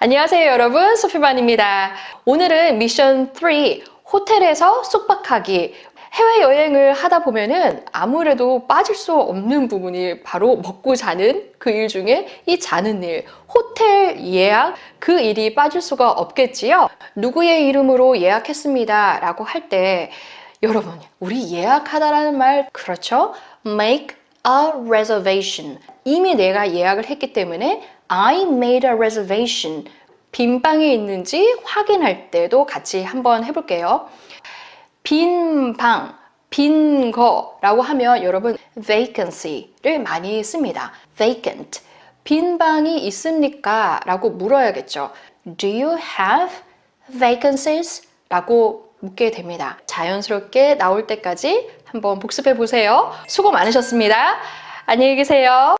안녕하세요 여러분 소피반입니다. 오늘은 미션 3 호텔에서 숙박하기 해외여행을 하다 보면은 아무래도 빠질 수 없는 부분이 바로 먹고 자는 그 일 중에 이 자는 일, 호텔 예약 그 일이 빠질 수가 없겠지요. 누구의 이름으로 예약했습니다 라고 할 때 여러분 우리 예약하다라는 말 그렇죠? make a reservation 이미 내가 예약을 했기 때문에 I made a reservation 빈 방이 있는지 확인할 때도 같이 한번 해볼게요. 빈 방, 빈 거라고 하면 여러분 vacancy를 많이 씁니다. vacant. 빈 방이 있습니까? 라고 물어야겠죠. Do you have vacancies? 라고 묻게 됩니다. 자연스럽게 나올 때까지 한번 복습해 보세요. 수고 많으셨습니다. 안녕히 계세요.